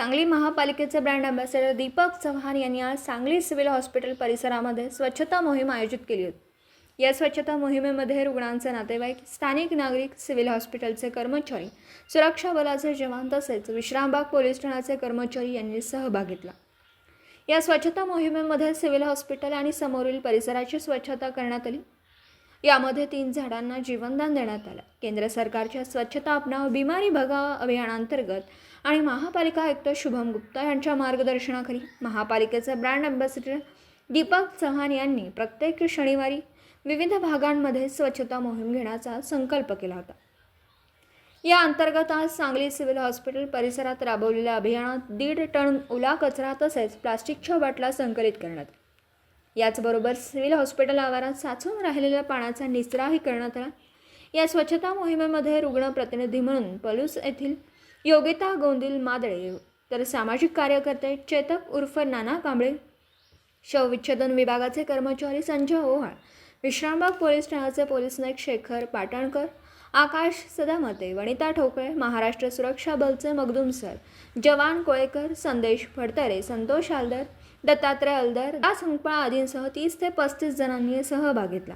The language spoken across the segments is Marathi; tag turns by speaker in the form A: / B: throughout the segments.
A: सांगली महापालिकेचे ब्रँड अँबॅसेडर दीपक चव्हाण यांनी आज सांगली सिव्हिल हॉस्पिटल परिसरामध्ये स्वच्छता मोहीम आयोजित केली होती. या स्वच्छता मोहिमेमध्ये रुग्णांचे नातेवाईक स्थानिक नागरिक सिव्हिल हॉस्पिटलचे कर्मचारी सुरक्षा बलाचे जवान तसेच विश्रामबाग पोलीस ठाण्याचे कर्मचारी यांनी सहभाग घेतला. या स्वच्छता मोहिमेमध्ये सिव्हिल हॉस्पिटल आणि समोरील परिसराची स्वच्छता करण्यात आली. यामध्ये तीन झाडांना जीवनदान देण्यात आलं. केंद्र सरकारच्या स्वच्छता अपनाव बिमारी भगाव अभियानांतर्गत आणि महापालिका आयुक्त शुभम गुप्ता यांच्या मार्गदर्शनाखाली महापालिकेचे ब्रँड अँबॅसिडर दीपक चव्हाण यांनी प्रत्येक शनिवारी विविध भागांमध्ये स्वच्छता मोहीम घेण्याचा संकल्प केला होता. या अंतर्गत आज सांगली सिव्हिल हॉस्पिटल परिसरात राबवलेल्या अभियानात दीड टन ओला कचरा तसेच प्लास्टिकच्या बाटला संकलित करण्यात याचबरोबर सिव्हिल हॉस्पिटल आवारात साचून राहिलेल्या पाण्याचा निचराही करण्यात आला. या स्वच्छता मोहिमेमध्ये रुग्ण प्रतिनिधी म्हणून पलूस येथील योगिता गोंदिल मादळे तर सामाजिक कार्यकर्ते चेतक उर्फ नाना कांबळे. शवविच्छेदन विभागाचे कर्मचारी संजय ओहाळ विश्रामबाग पोलीस ठाण्याचे पोलीस नाईक शेखर पाटणकर आकाश सदामते वनिता ठोकळे महाराष्ट्र सुरक्षा बलचे मगदूम सर जवान कोळेकर संदेश फडतरे संतोष आलदर दत्तात्रय हलदर या संकपा आदींसह तीस ते पस्तीस जणांनी सहभाग घेतला.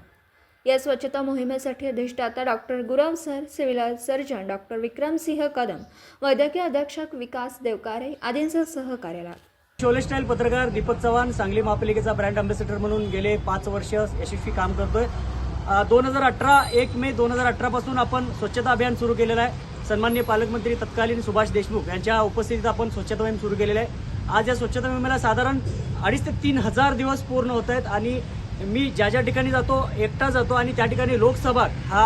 A: या स्वच्छता मोहिमेसाठी अधिष्ठाता doctor Gurav sir civil surgeon doctor Vikramsinh Kadam वैद्यकीय अधीक्षक विकास देवकारे आदींचं सहकार्याला.
B: शोले स्टाईल पत्रकार दीपक चव्हाण सांगली महापालिकेचा ब्रँड अँबॅसेडर म्हणून गेले पाच वर्ष यशस्वी काम करतोय. दोन हजार अठरा एक मे दोन हजार अठरापासून आपण स्वच्छता अभियान सुरू केलेलं आहे. सन्मान्य पालकमंत्री तत्कालीन सुभाष देशमुख यांच्या उपस्थितीत आपण स्वच्छता मोहीम सुरू केलेलं आहे. आज या स्वच्छता मोहिमेला साधारण अडीच ते तीन हजार दिवस पूर्ण होत आहेत आणि मी ज्या ज्या ठिकाणी जातो एकटा जातो आणि त्या ठिकाणी लोकसभा हा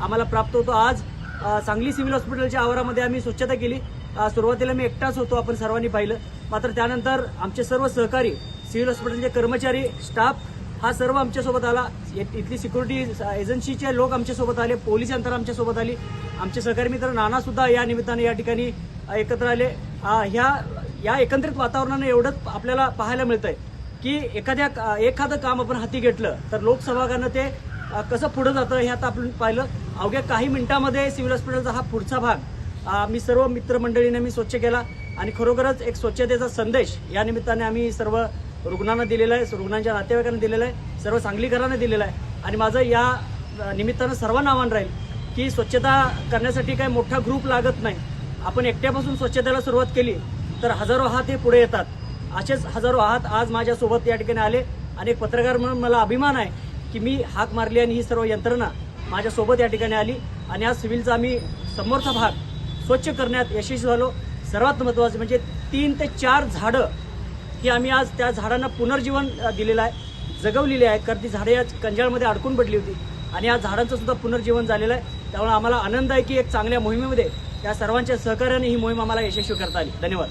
B: आम्हाला प्राप्त होतो. आज सांगली सिव्हिल हॉस्पिटलच्या आवारामध्ये आम्ही स्वच्छता केली. सुरुवातीला मी एकटाच होतो आपण सर्वांनी पाहिलं. मात्र त्यानंतर आमचे सर्व सहकारी सिव्हिल हॉस्पिटलचे कर्मचारी स्टाफ हा सर्व आमच्यासोबत आला. इथली सिक्युरिटी एजन्सीचे लोक आमच्यासोबत आले पोलीस यंत्रणा आमच्यासोबत आली. आमचे सहकारी मित्र नानासुद्धा या निमित्ताने या ठिकाणी एकत्र आले. ह्या या एकंदरीत वातावरणाने एवढंच आपल्याला पाहायला मिळतंय. की एखाद्या एखादं काम आपण हाती घेतलं तर लोकसभागानं ते कसं पुढं जातं हे आता आपण पाहिलं. अवघ्या काही मिनिटामध्ये सिव्हिल हॉस्पिटलचा हा पुढचा भाग मी सर्व मित्रमंडळीने मी स्वच्छ केला. आणि खरोखरच एक स्वच्छतेचा संदेश या निमित्ताने आम्ही सर्व रुग्णांना दिलेला आहे रुग्णांच्या नातेवाईकांना दिलेला आहे सर्व सांगलीकरांना दिलेला आहे. आणि माझं या निमित्तानं सर्वांना आव्हान राहील की स्वच्छता करण्यासाठी काही मोठा ग्रुप लागत नाही. आपण एकट्यापासून स्वच्छतेला सुरुवात केली तर हजारो हात हे पुढे येतात. असेच हजारो आहात आज माझ्यासोबत या ठिकाणी आले. आणि एक पत्रकार म्हणून मला अभिमान आहे की मी हाक मारली आणि ही सर्व यंत्रणा माझ्यासोबत या ठिकाणी आली. आणि आज सिव्हिलचा आम्ही समोरचा भाग स्वच्छ करण्यात यशस्वी झालो. सर्वात महत्त्वाचं म्हणजे तीन ते चार झाडं ही आम्ही आज त्या झाडांना पुनर्जीवन दिलेलं आहे. जगवलेली आहे. कारण ती झाडे आज कंजाळमध्ये अडकून पडली होती. आणि या झाडांचं सुद्धा पुनर्जीवन झालेलं आहे. त्यामुळे आम्हाला आनंद आहे की एक चांगल्या मोहिमेमध्ये त्या सर्वांच्या सहकार्याने ही मोहीम आम्हाला यशस्वी करता आली. धन्यवाद.